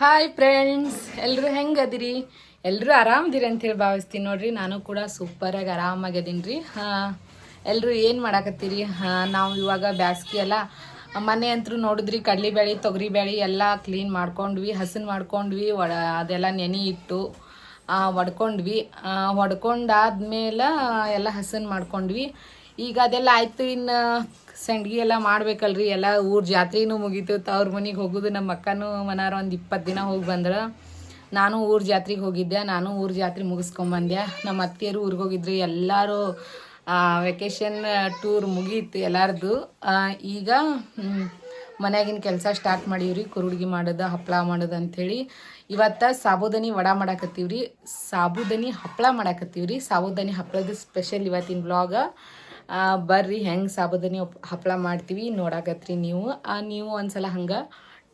Hi friends ಎಲ್ಲರೂ ಹೆಂಗದಿರಿ? ಎಲ್ಲರೂ ಆರಾಮದಿರಿ ಅಂತೇಳಿ ಭಾವಿಸ್ತೀನಿ ನೋಡ್ರಿ. ನಾನು ಕೂಡ ಸೂಪರಾಗಿ ಆರಾಮಾಗಿದ್ದೀನಿ ರೀ ಎಲ್ಲರೂ ಏನು ಮಾಡಾಕತ್ತೀರಿ? ಹಾಂ, ನಾವು ಇವಾಗ ಬ್ಯಾಸ್ಗೆ ಎಲ್ಲ ಮನೆ ಅಂತೂ ನೋಡಿದ್ರಿ ಕಡಲೆಬೇಳೆ ತೊಗರಿಬೇಳೆ ಎಲ್ಲ ಕ್ಲೀನ್ ಮಾಡ್ಕೊಂಡ್ವಿ, ಹಸನ್ ಮಾಡ್ಕೊಂಡ್ವಿ ಒಡ ಅದೆಲ್ಲ ನೆನೆ ಇಟ್ಟು ಒಡ್ಕೊಂಡ್ವಿ. ಒಡ್ಕೊಂಡಾದ್ಮೇಲೆ ಎಲ್ಲ ಹಸನ್ ಮಾಡ್ಕೊಂಡ್ವಿ. ಈಗ ಅದೆಲ್ಲ ಆಯ್ತು, ಇನ್ನು ಸಂಡ್ಗಿ ಎಲ್ಲ ಮಾಡ್ಬೇಕಲ್ರಿ. ಎಲ್ಲ ಊರ್ ಜಾತ್ರೆನೂ ಮುಗೀತು. ತವ್ರ ಮನೆಗೆ ಹೋಗೋದು ನಮ್ಮ ಅಕ್ಕನೂ ಮನಾರ ಒಂದು ಇಪ್ಪತ್ತು ದಿನ ಹೋಗಿ ಬಂದ್ರೆ. ನಾನು ಊರ್ ಜಾತ್ರೆಗೆ ಹೋಗಿದ್ದೆ. ನಾನು ಊರ್ ಜಾತ್ರೆ ಮುಗಿಸ್ಕೊಂಬಂದೆ ನಮ್ಮ ಅತ್ತೆಯರು ಊರಿಗೆ ಹೋಗಿದ್ರಿ. ಎಲ್ಲರೂ ವೆಕೇಶನ್ ಟೂರ್ ಮುಗೀತು ಎಲ್ಲರದು. ಈಗ ಮನೆಯಾಗಿನ ಮನ್ಯಾಗಿನ ಕೆಲಸ ಸ್ಟಾರ್ಟ್ ಮಾಡೀವ್ರಿ. ಕುರುಡ್ಗಿ ಮಾಡೋದು ಹಪ್ಪಳ ಮಾಡೋದು ಅಂಥೇಳಿ ಇವತ್ತು ಸಾಬುದಾನಿ ವಡ ಮಾಡಾಕತ್ತೀವ್ರಿ. ಸಾಬುದಾನಿ ಹಪ್ಪಳ ಮಾಡಾಕತ್ತೀವ್ರಿ. ಸಾಬುದಾನಿ ಹಪ್ಪಳದ ಸ್ಪೆಷಲ್ ಇವತ್ತಿನ ಬ್ಲಾಗ ಬರ್ರಿ, ಹೆಂಗೆ ಸಾಬುದಾನಿ ಹಪ್ಪಳ ಮಾಡ್ತೀವಿ, ನೋಡಾಕತ್ರಿ ನೀವು. ನೀವು ಒಂದ್ಸಲ ಹಂಗೆ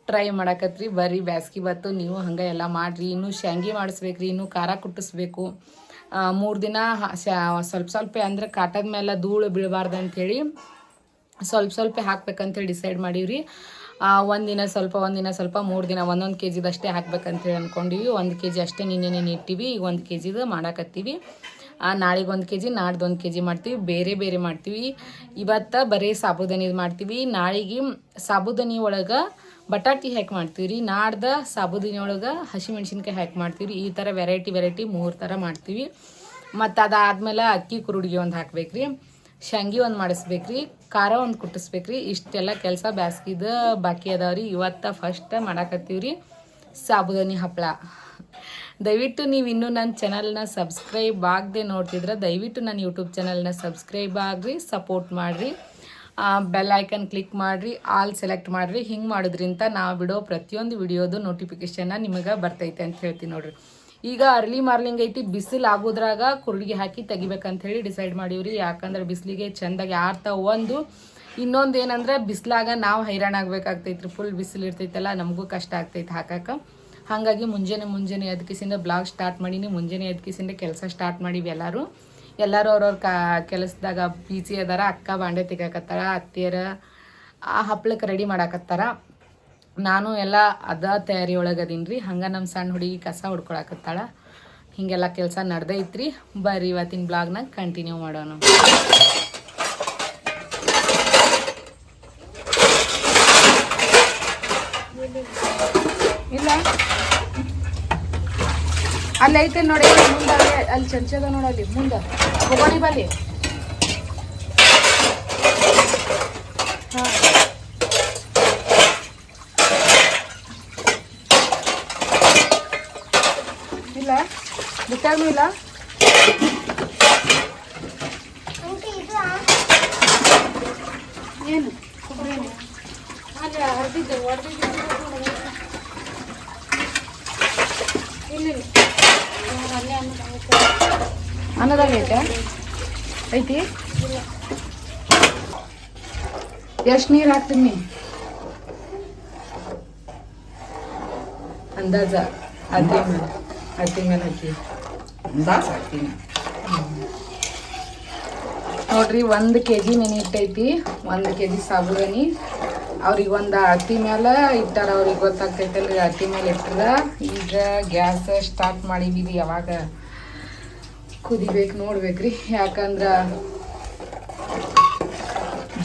ಟ್ರೈ ಮಾಡಾಕತ್ರಿ. ಬರ್ರಿ, ಬ್ಯಾಸ್ಗಿ ಬತ್ತು ನೀವು ಹಂಗೆ ಎಲ್ಲ ಮಾಡಿರಿ. ಇನ್ನೂ ಶಾಂಗಿ ಮಾಡಿಸ್ಬೇಕ್ರಿ, ಇನ್ನೂ ಖಾರ ಕುಟ್ಟಿಸ್ಬೇಕು. ಮೂರು ದಿನ ಸ್ವಲ್ಪ ಸ್ವಲ್ಪ ಅಂದ್ರೆ ಕಾಟದ ಮೇಲೆ ಧೂಳು ಬೀಳಬಾರ್ದು ಅಂಥೇಳಿ ಸ್ವಲ್ಪ ಸ್ವಲ್ಪ ಹಾಕ್ಬೇಕಂತೇಳಿ ಡಿಸೈಡ್ ಮಾಡೀವ್ರಿ. ಒಂದಿನ ಸ್ವಲ್ಪ ಒಂದಿನ ಸ್ವಲ್ಪ, ಮೂರು ದಿನ ಒಂದೊಂದು ಕೆ ಜಿದಷ್ಟೇ ಹಾಕ್ಬೇಕಂತೇಳಿ ಅಂದ್ಕೊಂಡಿವಿ ಒಂದು ಕೆ ಜಿ ಅಷ್ಟೇ ನಿನ್ನೆ ಇಟ್ಟಿವಿ ಈಗ ಒಂದು ಕೆ ಜಿದು ಮಾಡಾಕತ್ತೀವಿ. ನಾಳೆಗೆ ಒಂದು ಕೆ ಜಿ ನಾಡ್ದು ಒಂದು ಕೆ ಜಿ ಮಾಡ್ತೀವಿ, ಬೇರೆ ಬೇರೆ ಮಾಡ್ತೀವಿ. ಇವತ್ತು ಬರೀ ಸಾಬುದಾನಿದು ಮಾಡ್ತೀವಿ. ನಾಳೆಗೆ ಸಾಬುದಾನಿ ಒಳಗೆ ಬಟಾಟಿ ಹ್ಯಾಕ್ ಮಾಡ್ತೀವಿ ರೀ. ನಾಡ್ದ ಸಾಬುದಾನಿ ಒಳಗೆ ಹಸಿಮೆಣ್ಸಿನ್ಕಾಯಿ ಹ್ಯಾಕ್ ಮಾಡ್ತೀವಿ ರೀ. ಈ ಥರ ವೆರೈಟಿ ವೆರೈಟಿ ಮೂರು ಥರ ಮಾಡ್ತೀವಿ. ಮತ್ತು ಅದಾದ್ಮೇಲೆ ಅಕ್ಕಿ ಕುರುಡಿಗೆ ಒಂದು ಹಾಕ್ಬೇಕ್ರಿ ಶಂಗಿ ಒಂದು ಮಾಡಿಸ್ಬೇಕ್ರಿ ಖಾರ ಒಂದು ಕುಟ್ಟಿಸ್ಬೇಕ್ರಿ ಇಷ್ಟೆಲ್ಲ ಕೆಲಸ ಬ್ಯಾಸ್ಗಿದ ಬಾಕಿ ಅದಾವ್ರಿ ಇವತ್ತು ಫಸ್ಟ್ ಮಾಡಾಕತ್ತೀವ್ರಿ ಸಾಬುದಾನಿ ಹಪ್ಪಳ ದಯವಿಟ್ಟು ನೀವು ಇನ್ನೂ ನನ್ನ ಚಾನಲ್ನ ಸಬ್ಸ್ಕ್ರೈಬ್ ಆಗದೆ ನೋಡ್ತಿದ್ರೆ ದಯವಿಟ್ಟು ನನ್ನ ಯೂಟ್ಯೂಬ್ ಚಾನಲ್ನ ಸಬ್ಸ್ಕ್ರೈಬ್ ಆಗಿರಿ ಸಪೋರ್ಟ್ ಮಾಡಿರಿ. ಬೆಲ್ ಐಕನ್ ಕ್ಲಿಕ್ ಮಾಡಿರಿ ಆಲ್ ಸೆಲೆಕ್ಟ್ ಮಾಡಿರಿ. ಹಿಂಗೆ ಮಾಡೋದ್ರಿಂದ ನಾವು ಬಿಡೋ ಪ್ರತಿಯೊಂದು ವಿಡಿಯೋದು ನೋಟಿಫಿಕೇಶನ್ನ ನಿಮಗೆ ಬರ್ತೈತೆ ಅಂತ ಹೇಳ್ತೀನಿ ನೋಡಿರಿ. ಈಗ ಅರ್ಲಿ ಮಾರ್ನಿಂಗ್ ಐತಿ, ಬಿಸಿಲು ಆಗೋದ್ರಾಗ ಕುರುಡಿಗೆ ಹಾಕಿ ತೆಗಿಬೇಕಂತ ಹೇಳಿ ಡಿಸೈಡ್ ಮಾಡೀವ್ರಿ. ಯಾಕಂದ್ರೆ ಬಿಸಿಲಿಗೆ ಚೆಂದಾಗಿ ಆರ್ತಾ ಒಂದು. ಇನ್ನೊಂದು ಏನಂದ್ರೆ ಬಿಸಿಲಾಗ ನಾವು ಹೈರಾಣ ಆಗ್ಬೇಕಾಗ್ತೈತ್ರಿ. ಫುಲ್ ಬಿಸಿಲು ಇರ್ತೈತಲ್ಲ, ನಮಗೂ ಕಷ್ಟ ಆಗ್ತೈತೆ ಹಾಕಕ್ಕೆ ಹಾಗಾಗಿ ಮುಂಜಾನೆ ಮುಂಜಾನೆ ಎದ್ಕಿಸಿಂದ ಬ್ಲಾಗ್ ಸ್ಟಾರ್ಟ್ ಮಾಡೀನಿ. ಮುಂಜಾನೆ ಎದ್ಕಿಸಿಂದ ಕೆಲಸ ಸ್ಟಾರ್ಟ್ ಮಾಡೀವಿ ಎಲ್ಲರೂ. ಎಲ್ಲರೂ ಅವ್ರವ್ರ ಕಾ, ಕೆಲಸದಾಗ ಬೀಸಿ ಅದಾರ, ಅಕ್ಕ ಬಾಂಡೆ ತೆಗಾಕತ್ತಾರ ಅತ್ತಿಯರ ಆ ಹಪ್ಳಕ್ಕೆ ರೆಡಿ ಮಾಡಾಕತ್ತಾರ. ನಾನು ಎಲ್ಲ ಅದ ತಯಾರಿ ಒಳಗೆ ಅದೀನಿ ರೀ ಹಂಗೆ ನಮ್ಮ ಸಣ್ಣ ಹುಡುಗಿ ಕಸ ಹೊಡ್ಕೊಳಕತ್ತಾಳ ಹೀಗೆಲ್ಲ ಕೆಲಸ ನಡ್ದೈತ್ರಿ. ಬರ್ರಿ ಇವತ್ತಿನ ಬ್ಲಾಗ್ನಾಗ ಕಂಟಿನ್ಯೂ ಮಾಡೋಣ ಇಲ್ಲ ಅಲ್ಲಿ ಐತೆ ನೋಡಿ ಮುಂದೆ ಅಲ್ಲಿ ಅಲ್ಲಿ ಚಂಚದ ನೋಡಲ್ಲಿ ಮುಂದೆ. ಹೋಗೋಣಿ ಬಲ್ಲಿ ಹಾಂ. ಇಲ್ಲ? ಬಿಟ್ಟಾಗ್ನೂ ಇಲ್ಲ? ಏನು? ಕೊಬ್ಬರಿ ಅಲ್ಲಿ ಹರಿದಿದ್ದೆ ಹೊಡೆದಿದ್ದೆ. ಇಲ್ಲ ಇಲ್ಲ. ಅನ್ನದಾಗ ಐತೆ? ಐತಿ? ಎಷ್ಟು ನೀರು ಹಾಕ್ತೀನಿ ಅಂದಾಜ. ಅತಿ ಮೇಲೆ ಅತಿ ಮೇಲೆ ಹಾಕಿ. ದಾಸ್ ಹಾಕ್ತೀನಿ. ನೋಡ್ರಿ, ಒಂದು ಕೆ ಜಿ ನೆನೆ ಇಟ್ಟೈತಿ ಒಂದು ಕೆ ಜಿ ಸಾಬುದಾನಿ ಅವ್ರಿಗೆ ಒಂದು ಅತಿ ಮೇಲೆ ಇಟ್ಟಾರ ಅವ್ರಿಗೆ ಗೊತ್ತಾಗ್ತೈತಲ್ರಿ ಅಟ್ಟಿ ಮೇಲೆ ಇಟ್ಟದ ಈಗ ಗ್ಯಾಸ್ ಸ್ಟಾರ್ಟ್ ಮಾಡಿದೀವಿ ಯಾವಾಗ? ಕುದಿಬೇಕು ನೋಡ್ಬೇಕ್ರಿ ಯಾಕಂದ್ರೆ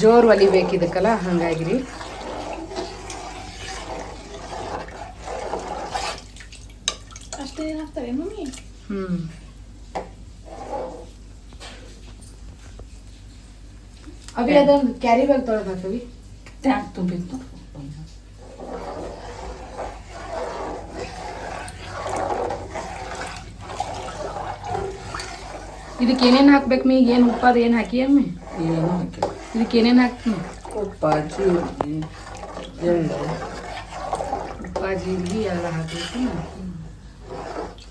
ಜೋರ್ ಒಲಿಬೇಕು ಇದಕ್ಕಲ್ಲ ಹಂಗಾಗಿ ರೀ ಹ್ಮ್. ಅವಿ ಅದೊಂದು ಕ್ಯಾರಿ ಬ್ಯಾಗ್ ತೊಗೊಳಕವಿ ಟ್ಯಾಂಕ್ ತುಂಬಿತ್ತು ಇದಕ್ಕೆ ಏನೇನು ಹಾಕ್ಬೇಕು ಮೀ ಏನು ಉಪ್ಪದ ಏನು ಹಾಕಿ ಅಮ್ಮಿ ಏನು ಹಾಕಿಲ್ಲ ಇದಕ್ಕೆ ಏನೇನು ಹಾಕ್ತೀನಿ ಉಪ್ಪ ಜೀರಿಗೆ ಎಳ್ಳು ಉಪ್ಪ ಜೀರಿಗೆ ಎಲ್ಲ ಹಾಕ್ಬೇಕು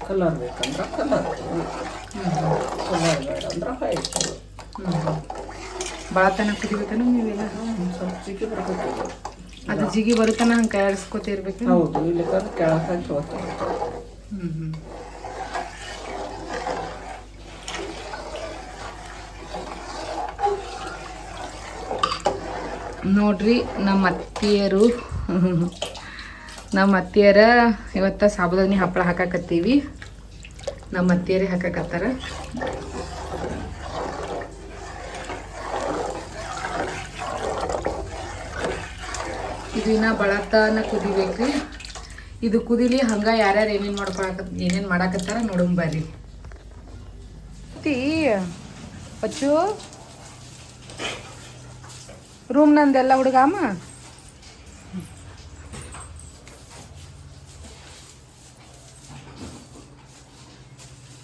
ಕಲರ್ ಬೇಕಂದ್ರೆ ಕಲರ್ ಕಲರ್ ಬೇಡ ಅಂದ್ರೆ ವೈಟ್ ಭಾಳ ತನಕ ಕುದಿಬೇಕನ ನೀವೆಲ್ಲ? ಸ್ವಲ್ಪ ಬರಬೇಕು ಅದು ಜಿಗಿ ಬರುತ್ತಾನ ಹಂಗೆ ಕೈಯಾಡಿಸ್ಕೊತ ಇರ್ಬೇಕು? ಹೌದು ಇಲ್ಲಿ ತಂದು ಕೆಳಗೆ ಹಾಕಿ ಹ್ಞೂ ಹ್ಮ್. ನೋಡ್ರಿ ನಮ್ಮ ಅತ್ತಿಯರು ನಮ್ಮ ಅತ್ತಿಯರ ಇವತ್ತು ಸಾಬುದಾನಿ ಹಪ್ಪಳ ಹಾಕಾಕತ್ತೀವಿ. ನಮ್ಮ ಅತ್ತಿಯರೇ ಹಾಕಾಕತ್ತಾರ. ಇನ್ನ ಕುದಿಬೇಕು ಕುದಿಬೇಕ್ರಿ. ಇದು ಕುದಿಲಿ, ಹಂಗ ಯಾರ್ಯಾರು ಏನೇನು ಮಾಡ್ಕೊಳಕ ಏನೇನ್ ಮಾಡಾಕತ್ತಾರ ನೋಡೋಣ ಬರ್ರಿ. ಅಚ್ಚು. ರೂಮ್ ನಂದೆಲ್ಲ ಹುಡುಗಮ್ಮ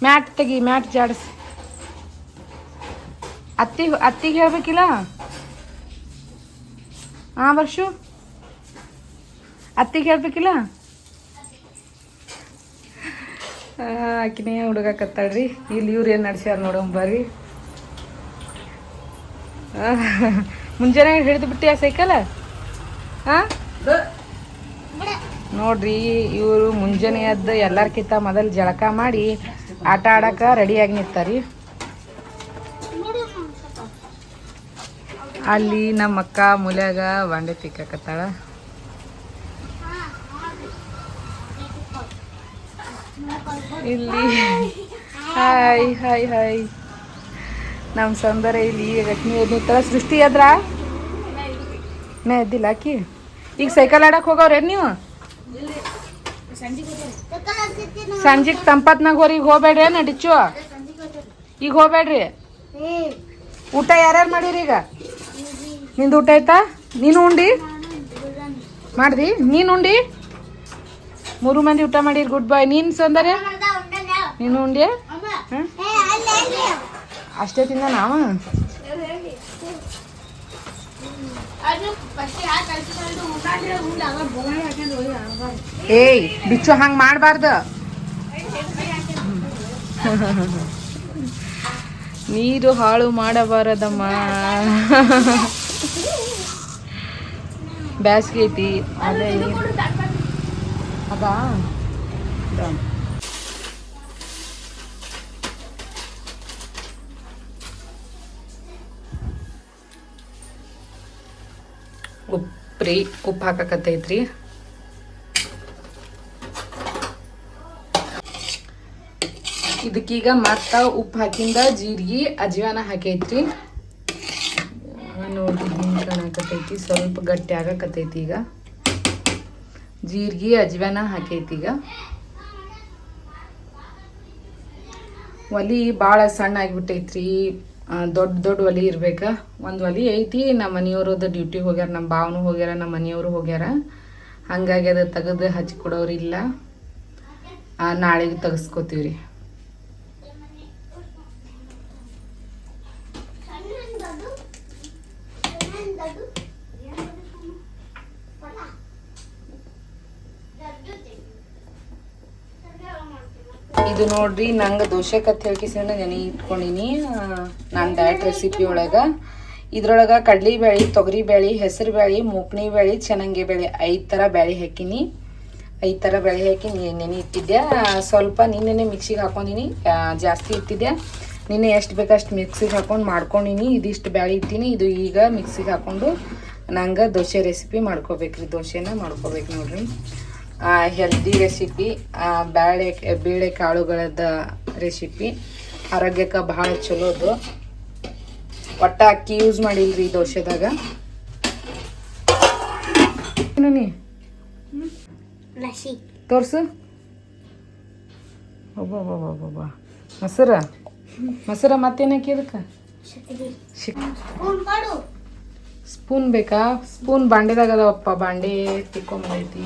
ಮ್ಯಾಟ್ ತೆಗಿ, ಮ್ಯಾಟ್ ಜಾಡಿಸಿ. ಅತ್ತಿ ಅತ್ತಿಗೆ ಹೇಳ್ಬೇಕಿಲ್ಲ? ಹಾಂ ವರ್ಷು ಅತ್ತಿಗೆ ಹೇಳ್ಬೇಕಿಲ್ಲ? ಆಕಿನೇ ಹುಡುಗ ಕತ್ತಾಳ್ರಿ. ಇಲ್ಲಿ ಇವ್ರು ಏನು ನಡ್ಸ್ಯಾರ ನೋಡೋಣ ಬರ್ರಿ ಆ, ಮುಂಜಾನೆ ಹಿಡಿದು ಬಿಟ್ಟಿ ಆ ಸೈಕಲ್? ಹಾಂ ನೋಡ್ರಿ ಇವರು ಮುಂಜಾನೆ ಎದ್ದು ಎಲ್ಲರ್ಕಿಂತ ಮೊದಲು ಜಳಕ ಮಾಡಿ ಆಟ ಆಡಕ್ಕೆ ರೆಡಿಯಾಗಿ ನಿಂತಾರಿ. ಅಲ್ಲಿ ನಮ್ಮ ಅಕ್ಕ ಮೂಲ್ಯಾಗ ಬಾಂಡೆ ತಿಕ್ಕಾಕತ್ತಾಳ ಇಲ್ಲಿ. ಹಾಯ್ ಹಾಯ್ ಹಾಯ್ ನಮ್ಮ ಸೌಂದರ್ಯ ಇಲ್ಲಿ ನೀವು ಥರ ಸೃಷ್ಟಿ ಅದ್ರ? ನಾ ಎದ್ದಿಲ್ಲ ಆಕಿ. ಈಗ ಸೈಕಲ್ ಆಡಕ್ ಹೋಗವ್ರೇನ್ ನೀವು? ಸಂಜಿಗ್ ತಂಪತ್ನಾಗ ಹೋರಿ, ಈಗ ಹೋಗ್ಬೇಡ್ರಿ ಡಿಚ್ಚು ಈಗ ಹೋಗ್ಬೇಡ್ರಿ? ಊಟ ಯಾರ್ಯಾರು ಮಾಡಿರಿ ಈಗ? ನಿಂದು ಊಟ ಆಯ್ತಾ? ನೀನು ಉಂಡಿ? ಮಾಡ್ದಿ? ನೀನು ಉಂಡಿ? ಮೂರು ಮಂದಿ ಊಟ ಮಾಡಿರಿ, ಗುಡ್ ಬಾಯ್. ನೀನು ಸೌಂದರ್ಯ? ನೀನು ಉಂಡೆ? ಅಷ್ಟೇ ತಿಂದ ನಾವ? ಏಯ್ ಬಿಚ್ಚು ಹಂಗ್ ಮಾಡಬಾರ್ದು. ನೀರು ಹಾಳು ಮಾಡಬಾರದಮ್ಮ. ಬ್ಯಾಸ್ಗೆ ಐತಿ ಅದೇ. ನೀರು ಅದಾ ಉಪ್ಪ್ರಿ ಉಪ್ಪು ಹಾಕಕತ್ತೈತ್ರಿ. ಇದಕ್ಕೀಗ ಮತ್ತ ಉಪ್ಪು ಹಾಕಿಂದ ಜೀರಿಗೆ ಅಜ್ವಾನ ಹಾಕೈತ್ರಿ. ನೋಡಿ ಕಾಣಕತ್ತೈತಿ, ಸ್ವಲ್ಪ ಗಟ್ಟಿ ಆಗಕತ್ತೈತಿ ಈಗ. ಜೀರಿಗೆ ಅಜ್ವಾನ ಹಾಕೈತಿ ಈಗ. ಒಲಿ ಭಾಳ ಸಣ್ಣ ಆಗಿಬಿಟ್ಟೈತ್ರಿ ದೊಡ್ಡ ದೊಡ್ಡ ಒಲಿ ಇರ್ಬೇಕ. ಒಂದು ಒಲಿ ಐತಿ ನಮ್ಮ ಮನೆಯವ್ರದ್ದು ಡ್ಯೂಟಿಗೆ ಹೋಗ್ಯಾರ ನಮ್ಮ ಭಾವನು ಹೋಗ್ಯಾರ ನಮ್ಮ ಮನೆಯವರು ಹೋಗ್ಯಾರ. ಹಾಗಾಗಿ ಅದು ತೆಗೆದು ಹಚ್ಚಿ ಕೊಡೋರಿಲ್ಲ ಆ, ನಾಳೆಗೆ ಇದು ನೋಡ್ರಿ, ನಂಗೆ ದೋಸೆ ಕತ್ ಹೇಳ್ಕಿಸಿಂದ ನೆನೆ ಇಟ್ಕೊಂಡಿನಿ. ನಾನು ಡಯಟ್ ರೆಸಿಪಿ ಒಳಗೆ. ಇದ್ರೊಳಗೆ ಕಡ್ಲಿ ಬೇಳೆ ಹೆಸರು ಬೇಳೆ ಮೂಕ್ಣಿ ಬೇಳೆ ಚೆನ್ನಾಗಿ ಬೇಳೆ ಐದು ಥರ ಬೇಳೆ ಹಾಕಿನಿ. ಐದು ಥರ ಬೇಳೆ ಹಾಕಿ ನೆನೆ ಇಟ್ಟಿದ್ದೆ ಸ್ವಲ್ಪ ನಿನ್ನೆ ಮಿಕ್ಸಿಗೆ ಹಾಕೊಂಡಿನಿ. ಜಾಸ್ತಿ ಇಟ್ಟಿದ್ದೆ ನಿನ್ನೆ ಎಷ್ಟು ಬೇಕಷ್ಟು ಮಿಕ್ಸಿಗೆ ಹಾಕೊಂಡು ಮಾಡ್ಕೊಂಡಿನಿ. ಇದಿಷ್ಟು ಬೇಳೆ ಇಟ್ಟಿನಿ. ಇದು ಈಗ ಮಿಕ್ಸಿಗೆ ಹಾಕೊಂಡು ನಂಗೆ ದೋಸೆ ರೆಸಿಪಿ ಮಾಡ್ಕೋಬೇಕ್ರಿ. ದೋಸೆನ ಮಾಡ್ಕೋಬೇಕು ನೋಡ್ರಿ. ಹೆಲ್ದಿ ರೆಸಿಪಿ ಬೇಳೆ ಬೇಳೆ ಕಾಳುಗಳದ ರೆಸಿಪಿ ಆರೋಗ್ಯಕ್ಕೆ ಭಾಳ ಚಲೋದು ಒಟ್ಟ ಅಕ್ಕಿ ಯೂಸ್ ಮಾಡಿಲ್ರಿ ದೋಸೆದಾಗ. ಏನು ನೀ ತೋರ್ಸು. ಒಬ್ಬೊಬ್ಬೊಬ್ಬೊಬ್ಬ ಮೊಸರ? ಮೊಸರ ಮತ್ತೇನಕ್ಕೆ ಇದಕ್ಕೆ ಸ್ಪೂನ್ ಬೇಕಾ? ಸ್ಪೂನ್ ಬಾಂಡೆದಾಗ ಅದಾವಪ್ಪ ಬಾಂಡೆ ತಿಕ್ಕೊಂಬೈತಿ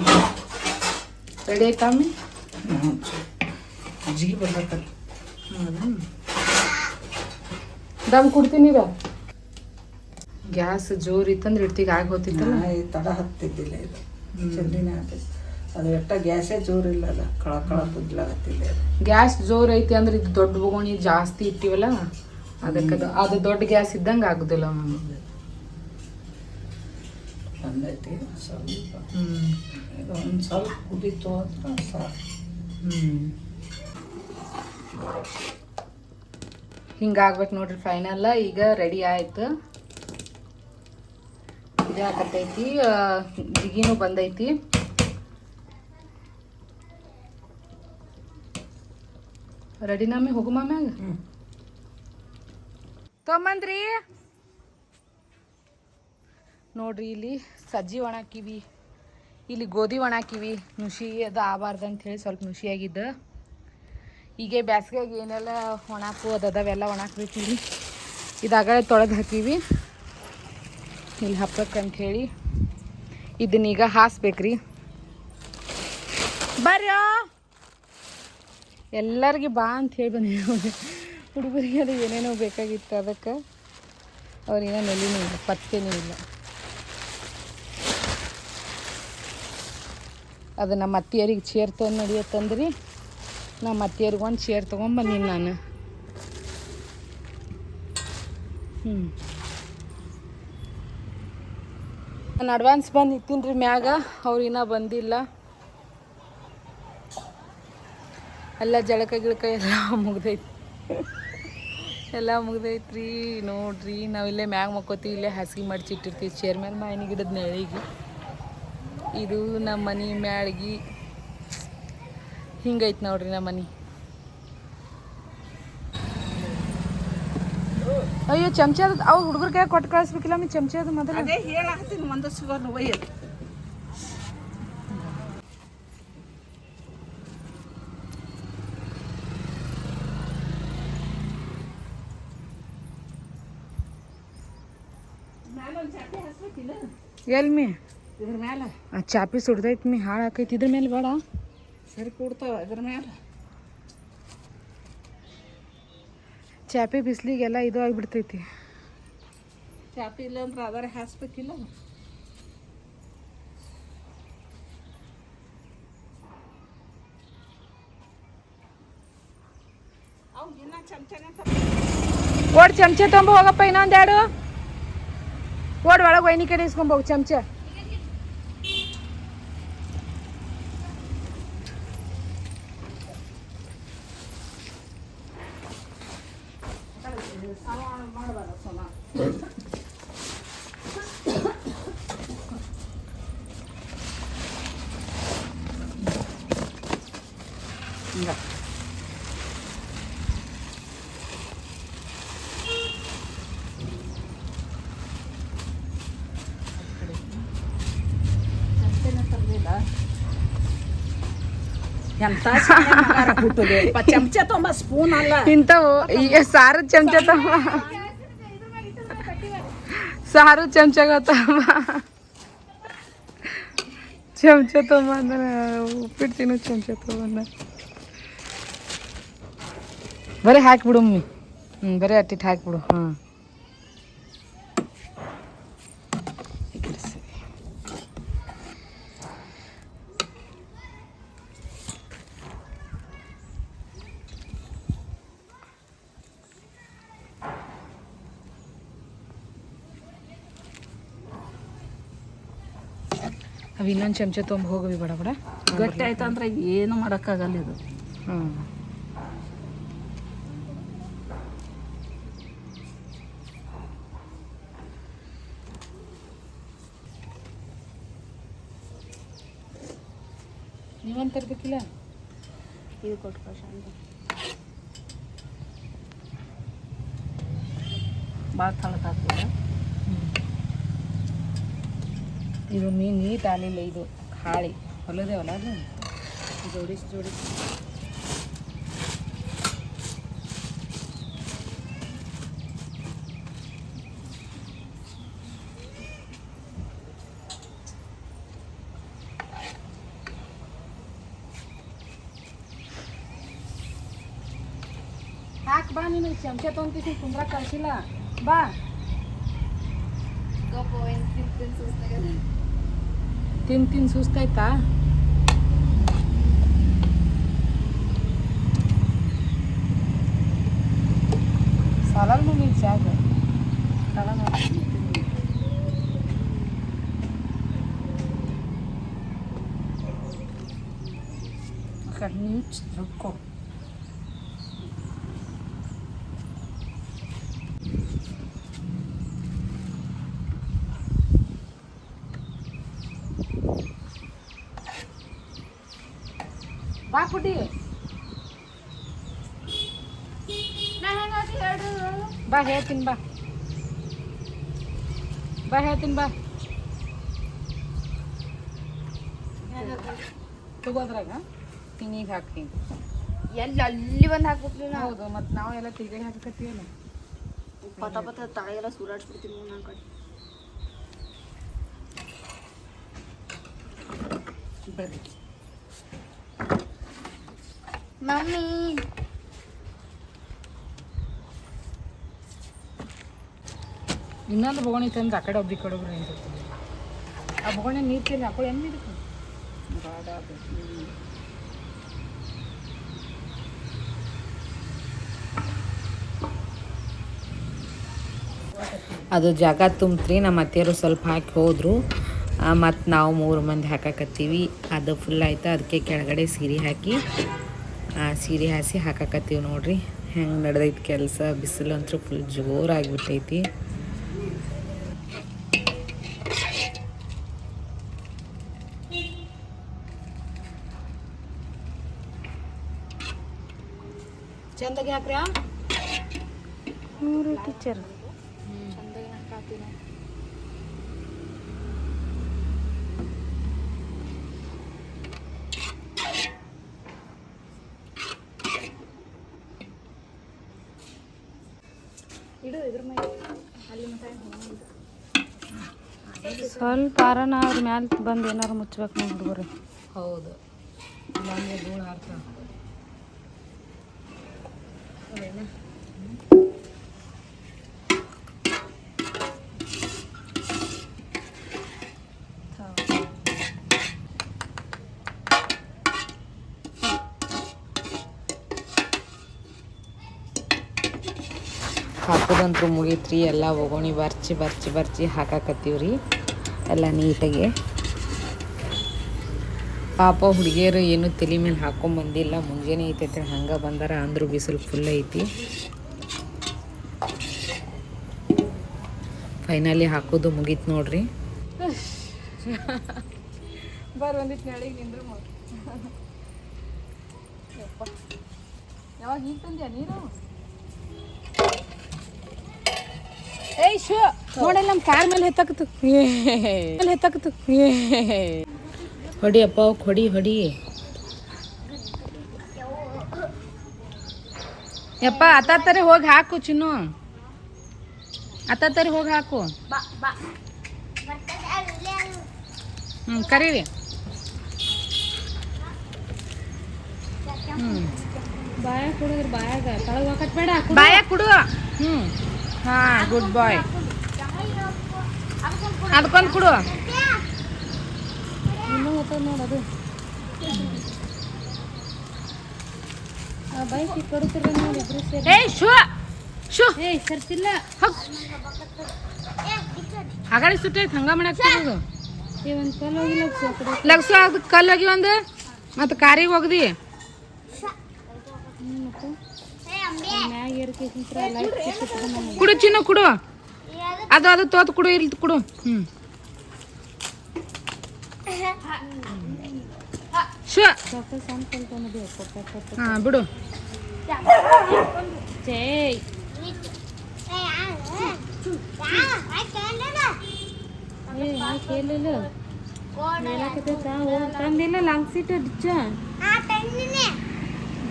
ರೆಡಿ ಮಜ್ಜಿಗೆ ಬರ್ಬೇಕಲ್ಲ ದಮ್ ಕೊಡ್ತೀನಿ ಗ್ಯಾಸ್ ಜೋರ್ ಇತ್ತಂದ್ರೆ ಇಡ್ತಿಗೆ ಆಗಿ ಹೋತಿತ್ತಲ್ಲ? ತಡ ಹತ್ತಿದ್ದಿಲ್ಲ ಇದು. ಜಲ್ದಿನೇ ಆಗ್ತೈತಿ ಅದು ಎಟ್ಟ ಗ್ಯಾಸೇ ಜೋರಿಲ್ಲ ಅದ ಕಳ ಕಳ ಕುದ್ಲಾಗತ್ತಿಲ್ಲ ಗ್ಯಾಸ್ ಜೋರ್ ಐತಿ ಅಂದ್ರೆ ಇದು ದೊಡ್ಡ ಬೊಗೋಣಿ ಜಾಸ್ತಿ ಇಟ್ಟಿವಲ್ಲ? ಅದಕ್ಕೆ ಅದು ಅದು ದೊಡ್ಡ ಗ್ಯಾಸ್ ಇದ್ದಂಗೆ ಆಗುದಿಲ್ಲ. ಮಮ್ಮಿ ಬಂದೈತಿ ಸ್ವಲ್ಪ. ಈಗ ಒಂದು ಸ್ವಲ್ಪ ಕುದೀತು ಅಂದ್ರೆ ಸಾಕು. ಹಿಂಗಾಗ್ಬೇಕು ನೋಡ್ರಿ ಫೈನಲ್ ಈಗ ರೆಡಿ ಆಯ್ತು. ಇದಾಕತ್ತೈತಿ ಜಿಗಿನೂ ಬಂದೈತಿ. ರೆಡಿ ನಮಗೆ ಹೋಗು ಮಾಮ್ಯಾಗ? ತೊಂಬಂದ್ರಿ ನೋಡ್ರಿ, ಇಲ್ಲಿ ಸಜ್ಜಿ ಒಣಾಕಿವಿ ಇಲ್ಲಿ ಗೋಧಿ ಒಣಾಕಿವಿ ನುಸಿ ಅದು ಆಗಬಾರ್ದು ಹೇಳಿ ಸ್ವಲ್ಪ ನುಸಿಯಾಗಿದ್ದು ಹೀಗೆ ಬ್ಯಾಸ್ಗೆಗೆ ಏನೆಲ್ಲ ಒಣಾಕು ಅದಾವೆಲ್ಲ ಒಣಾಕ್ಬಿಟ್ಟಿವಿ ಇದಾಗ ತೊಳೆದು ಹಾಕೀವಿ. ಇಲ್ಲಿ ಹಬ್ಬಕ್ಕಂಥೇಳಿ ಇದನ್ನೀಗ ಹಾಸ್ಬೇಕ್ರಿ. ಬರ್ರಿ ಎಲ್ಲರಿಗೆ ಬಾ ಅಂತ ಹೇಳಿ ಬಂದಿ ಹುಡುಗರಿಗೆ ಅದು ಏನೇನೋ ಬೇಕಾಗಿತ್ತು ಅದಕ್ಕೆ. ಅವ್ರಿಗ ನೆಲಿನೂ ಇಲ್ಲ, ಪತ್ತೇನೂ ಇಲ್ಲ. ಅದು ನಮ್ಮ ಅತ್ತಿಯರಿಗೆ ಚೇರ್ ತೊಗೊಂಡು ನಡಿಯತ್ತಂದ್ರಿ ನಮ್ಮ ಅತ್ತಿಯರಿಗೆ ಒಂದು ಚೇರ್ ತೊಗೊಂಬಂದೀನಿ ನಾನು. ಹ್ಞೂ ನಾನು ಅಡ್ವಾನ್ಸ್ ಬಂದು ಇತ್ತೀನಿ ರೀ ಮ್ಯಾಗ, ಅವ್ರು ಇನ್ನೂ ಬಂದಿಲ್ಲ. ಎಲ್ಲ ಜಳಕ ಗಿಳಕ ಎಲ್ಲ ಮುಗ್ದೈತಿ. ಎಲ್ಲ ಮುಗ್ದೈತ್ರಿ, ನೋಡ್ರಿ, ನಾವಿಲ್ಲೇ ಮ್ಯಾಗ ಮಕ್ಕೋತೀವಿ, ಇಲ್ಲೇ ಹಾಸಿಗೆ ಮಡಚಿಟ್ಟಿರ್ತೀವಿ ಚೇರ್ ಮಾವಿನ ಗಿಡದ ನೆಳಿಗೆ. ಇದು ನಮ್ಮ ಮನೆ ಮ್ಯಾಳ್ಗಿ. ಹಿಂಗೈತೆ ನೋಡ್ರಿ ನಮ್ಮ ಮನೆ. ಅಯ್ಯೋ ಚಮಚದ ಅವು ಹುಡುಗರ ಕೈ ಕೊಟ್ಟು ಕಳಿಸ್ಬೇಕಿಲ್ಲ ಮೀ ಚಮಚದ ಮೊದಲು. ಅದೇ ಹೇಳತ್ತೀನಿ ಒಂದು ಸಿಗೋನು ಒಯ್ಯದು ಎಲ್ಲಿ ಮೀ? ಇದ್ರ ಮೇಲೆ ಆ ಚಾಪಿ ಸುಡ್ದೈತಿ ನೀ ಹಾಳು ಹಾಕೈತಿ ಇದ್ರ ಮೇಲೆ ಬೇಡ. ಸರಿ ಕೂಡ್ತಾವ ಇದ್ರ ಮ್ಯಾಲ. ಚಾಪಿ ಬಿಸ್ಲಿಗೆಲ್ಲ ಇದು ಆಗಿಬಿಡ್ತೈತಿ. ಚಾಪಿ ಇಲ್ಲ ಅಂದ್ರೆ ಅದರ ಹಾಸ್ಬೇಕಿಲ್ಲ. ಅವ್ ಇನ್ನ ಚಮಚನೆ ಓಡ್ ಚಮಚೆ ತೊಂಬ ಹೋಗಪ್ಪ ಇನ್ನೊಂದು ಎರಡು. ಓಡ್ ಒಳಗೆ ವೈನಿ ಕಡೆ ಇಸ್ಕೊಂಬೋಗ ಚಮಚ. ಮಾಡಬಾರ ಸಮ ಚಮಚ ತೊಂಬ ಸ್ಪೂನ್ ಅಲ್ಲ. ಇಂಥವು, ಈಗ ಸಾರು ಚಮಚ ತಮ್ಮ ಸಾರು ಚಮಚ ಗೊತ್ತಮ್ಮ. ಚಮಚ ತೊಗೊಂಬಂದ ಉಪ್ಪಿಟ್ಟು ತಿನ್ನು ಚಮಚ ತೊಗೊಂಬಂದ ಬರೀ ಹಾಕಿಬಿಡು ಮಮ್ಮಿ. ಹ್ಞೂ ಬರೀ ಅಟ್ಟಿಟ್ಟು ಹಾಕಿಬಿಡು. ಹಾಂ ಅವು ಇನ್ನೊಂದು ಚಮಚ ತೊಗೊಂಡು ಹೋಗವಿ ಬಡ ಬಡ. ಗಟ್ಟಿ ಆಯ್ತಂದ್ರೆ ಏನು ಮಾಡೋಕ್ಕಾಗಲ್ಲ ಇದು. ಹ್ಞೂ ನೀವೊಂದು ತರ್ಬೇಕಿಲ್ಲ? ಇದು ಕೊಟ್ಟು ಭಾಳ ತಳಕಾಗ್ತದೆ ಇದು ಮೀನು ನೀಟ್ ಆಗಲಿಲ್ಲ ಇದು ಹಾಳಿ ಹೊಲದೇವಲ್ಲ ಅದು? ಜೋಡಿಸಿ ಜೋಡಿಸಿ ಹಾಕ್, ಬಾ ನೀನು. ಚಮಚ ತೊಗೊಂತೀನಿ ಕುಂದ್ರ ಕಳ್ಸಿಲ್ಲ. ಬಾ. ತಿನ್ ತಿನ್ ಸುಸ್ತಾಯ್ತಾ ಸಾಲಲ್ ಮಮ್ಮಿ ಚಾಗ ನೀಚ್ ರುಕ್ಕೋ ಬಾ ಪುಟಿ ಬಾ ಹೇಳ್ತೀನಿ ಬಾ. ಬಾ ಹೇಳ್ತೀನಿ ಬಾ. ತಗೋದ್ರಾಗ ತಿಂಗಿಗೆ ಹಾಕ್ತೀನಿ. ಎಲ್ಲಿ ಅಲ್ಲಿ ಬಂದು ಹಾಕ್ಬಿಟ್ಲಿ ನಾವು ಹೌದು ಮತ್ತು ನಾವು ಎಲ್ಲ ತಿರುಗಿ ಹಾಕತ್ತೀವಲ್ಲ ಪತ ಪತ ತಾಯೆಲ್ಲ ಸೂರಾಡ್ಸ್ಬಿಡ್ತೀನಿ ನನ್ನ ಕಡೆ. ಬರ್ರಿ. ಮಮ್ಮಿ. ಇನ್ನೊಂದು ಬೊಗಣಿ ತಂದು ಆ ಕಡೆ ಒಬ್ರಿ ಕಡೆ ಒಬ್ರು ನಿಂತಿರ್ತೀವಿ ಆ ಬೊಗಣಿ ನೀರು ತಿಂದು ಹಾಕೊಳ್ಳಿ ಇದಕ್ಕೆ ಅದು. ಜಾಗ ತುಂಬ್ತ್ರಿ ನಮ್ಮ ಅತ್ತೆಯರು ಸ್ವಲ್ಪ ಹಾಕಿ ಹೋದರು. ಮತ್ತು ನಾವು ಮೂರು ಮಂದಿ ಹಾಕಕತ್ತೀವಿ. ಅದು ಫುಲ್ ಆಯಿತು ಅದಕ್ಕೆ ಕೆಳಗಡೆ ಸೀರೆ ಹಾಕಿ ಸೀರೆ ಹಾಸಿ ಹಾಕಾಕತ್ತೀವಿ ನೋಡ್ರಿ. ಹೆಂಗೆ ನಡೆದೈತಿ ಕೆಲಸ. ಬಿಸಿಲು ಅಂತೂ ಫುಲ್ ಜೋರಾಗಿಬಿಟ್ಟೈತಿ. ಚಂದಾಗಿ ಹಾಕ್ರಿ ಟೀಚರ್ ಸ್ವಲ್ಪ ಆರನ ಅವ್ರ ಮ್ಯಾಲ ಬಂದು ಏನಾರು ಮುಚ್ಬೇಕು ನಮ್ಮ ಹುಡುಗರು ಹೌದು. ಧೂಳು ಹಾಕೋದಂತ್ರು ಮುಗೀತ್ರಿ, ಎಲ್ಲ ಒಗೋಣಿ ಬರ್ಚಿ ಬರ್ಚಿ ಬರ್ಚಿ ಹಾಕಾಕತ್ತೀವ್ರಿ, ಎಲ್ಲ ನೀಟಾಗಿ. ಪಾಪ ಹುಡುಗಿಯರು ಏನು ತಲೆ ಮೇಲೆ ಹಾಕೊಂಬಂದಿಲ್ಲ ಮುಂಜಾನೆ ಐತೈತೆ ಹಂಗೆ ಬಂದಾರ, ಅಂದ್ರು ಬಿಸಿಲು ಫುಲ್ ಐತಿ. ಫೈನಲಿ ಹಾಕೋದು ಮುಗೀತು ನೋಡ್ರಿ. ಬರ್ ಒಂದಿತ್ತು ನಾಳೆಗೆ ನಿಂದ್ರು ಯಾವಾಗ ಈಗ ತಂದ್ಯಾ ನೀರು? ಏಯ್ ಶೋ. ನೋಡಲ್ಲ ನಮ್ಮ ಕಾರ್ ಮೇಲೆ ಹೆತ್ತಾಕತ್ತು. ಮೇಲೆ ಹೆತ್ತಾಕತ್ತು. ಹೊಡಿ ಅಪ್ಪ ಹೊಡಿ ಹೊಡಿ. ಯಪ್ಪ ಅತ್ತಾತರಿ ಹೋಗಿ ಹಾಕು ಚಿನ್ನು. ಅತ್ತಾತರಿ ಹೋಗಿ ಹಾಕು. ಹ್ಞೂ ಕರೀರಿ. ಹ್ಞೂ ಬಾಯಾಗ ಕುಡಿದ್ರೆ ಬಾಯಾಗ. ತಳಗ ಹಾಕತ್ ಬೇಡ ಬಾಯ ಕುಡು. ಹ್ಞೂ ಹಾಂ ಗುಡ್ ಬಾಯ್ ಅದಕ್ಕೊಂದು ಕೊಡು. ಇನ್ನೂ ಹೋಗ್ತದ ನೋಡು ಅದು. ಆ ಬೈಕ್ ಇಬ್ರು ಸೇರಿ. ಸರ್ತಿಲ್ಲ ಆಗಾಡಿ ಸುಟ್ಟೈತೆ ಹಂಗ. ಮಾಡಕ್ ಒಂದು ಕಲ್ ಹೋಗಿ ಕಡೆ. ಲಗ್ಸು ಅದು ಕಲ್ಲು ಹೋಗಿ ಒಂದು. ಮತ್ತು ಕಾರಿಗೆ ಹೋಗ್ದಿ. ಕುಡು ಚಿನ್ನ ಕುಡು. ಅದು ಅದು ತೋತ್ ಕುಡು ಇಲ್ಲಿ ಕುಡು. ಹ್ಞೂ ಹಾಂ ಬಿಡು. ತಂದಿಲ್ಲ ಲಾಂಗ್ ಸೀಟ್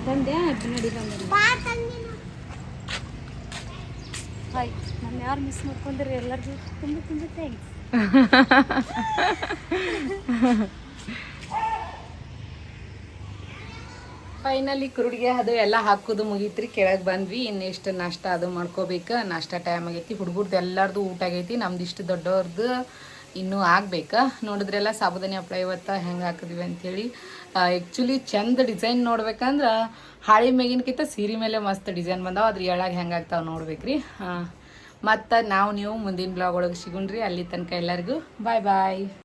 ತಂದ್ಯಾ ನಡಿ ಬಂದ ಹಾಯ್. ನಾನು ಯಾರು ಮಿಸ್ ಮಾಡ್ಕೊಂಡ್ರಿ ಎಲ್ಲರಿಗೂ ತುಂಬ ತುಂಬ ಥ್ಯಾಂಕ್ಸ್ ಫೈನಲಿ ಕುರುಡಿಗೆ ಅದು ಎಲ್ಲ ಹಾಕೋದು ಮುಗೀತ್ರಿ. ಕೆಳಗೆ ಬಂದ್ವಿ. ಇನ್ನೆಷ್ಟು ನಾಷ್ಟ ಅದು ಮಾಡ್ಕೋಬೇಕು. ನಾಷ್ಟ ಟೈಮ್ ಆಗೈತಿ. ಹುಡುಗರ್ದು ಎಲ್ಲರದು ಊಟ ಆಗೈತಿ. ನಮ್ದು ಇಷ್ಟು ದೊಡ್ಡವ್ರದ್ದು ಇನ್ನೂ ಆಗ್ಬೇಕಾ? ನೋಡಿದ್ರೆಲ್ಲ ಸಾಬುದಾನಿ ಹಪ್ಪಳ ಇವತ್ತು ಹೆಂಗೆ ಹಾಕಿದ್ವಿ ಅಂಥೇಳಿ ಆ್ಯಕ್ಚುಲಿ ಚಂದ ಡಿಸೈನ್ ನೋಡ್ಬೇಕಂದ್ರೆ ಹಾಳಿ ಮೇಗಿನಕ್ಕಿಂತ ಸೀರೆ ಮೇಲೆ ಮಸ್ತ್ ಡಿಸೈನ್ ಬಂದಾವ. ಅದ್ರ ಎಳಾಗ ಹೆಂಗೆ ಆಗ್ತಾವೆ ನೋಡ್ಬೇಕ್ರಿ. ಮತ್ತು ನಾವು ನೀವು ಮುಂದಿನ ಬ್ಲಾಗ್ ಒಳಗೆ ಸಿಗುಣ್ರಿ. ಅಲ್ಲಿ ತನಕ ಎಲ್ಲರಿಗೂ. ಬಾಯ್ ಬಾಯ್